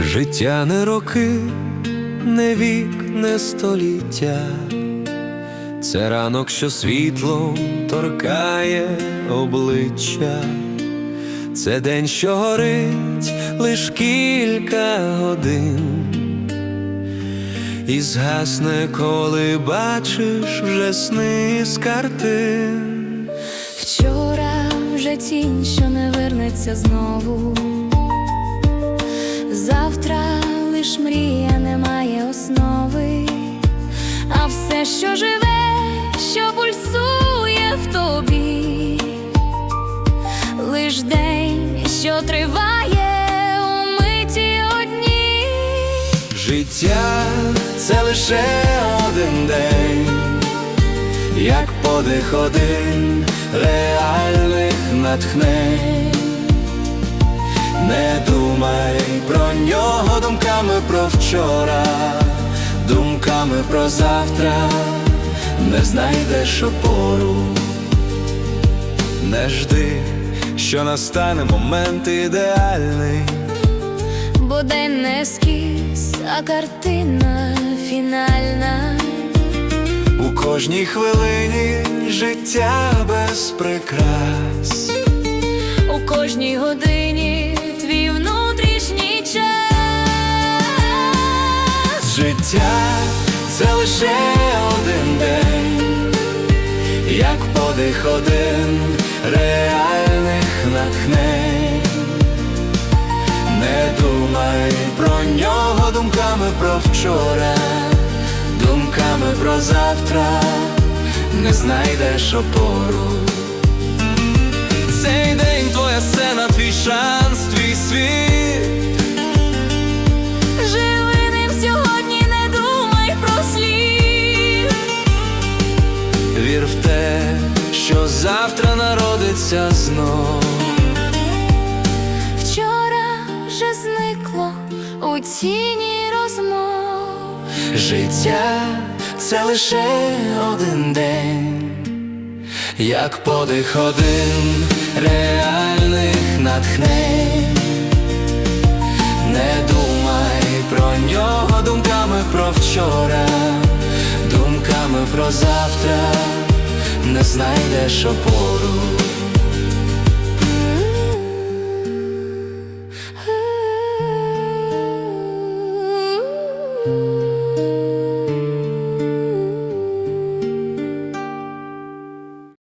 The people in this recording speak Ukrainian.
Життя не роки, не вік, не століття, це ранок, що світло торкає обличчя, це день, що горить лиш кілька годин. І згасне, коли бачиш вже сни з картин. Вчора вже тінь, що не вернеться знову. Завтра лиш мрія не має основи, а все, що живе, що пульсує в тобі, лиш день, що триває у миті одній. Життя це лише один день, як подих один реальних натхнень. Не думай про нього думками про вчора, думками про завтра, не знайдеш опору, не жди, що настане момент ідеальний. Бо день не ескіз, а картина кожній хвилині життя без прикрас. У кожній годині твій внутрішній час. Життя це лише один день, як подих один реальних натхнень. Не думай про нього думками про вчора, про завтра, не знайдеш опору. Цей день твоя сцена, твій шанс, твій світ. Живи ним сьогодні, не думай про слід. Вір в те, що завтра народиться знов. Вчора вже зникло у тіні розмов. Життя це лише один день, як подих один реальних натхнень. Не думай про нього думками про вчора, думками про завтра, не знайдеш опору.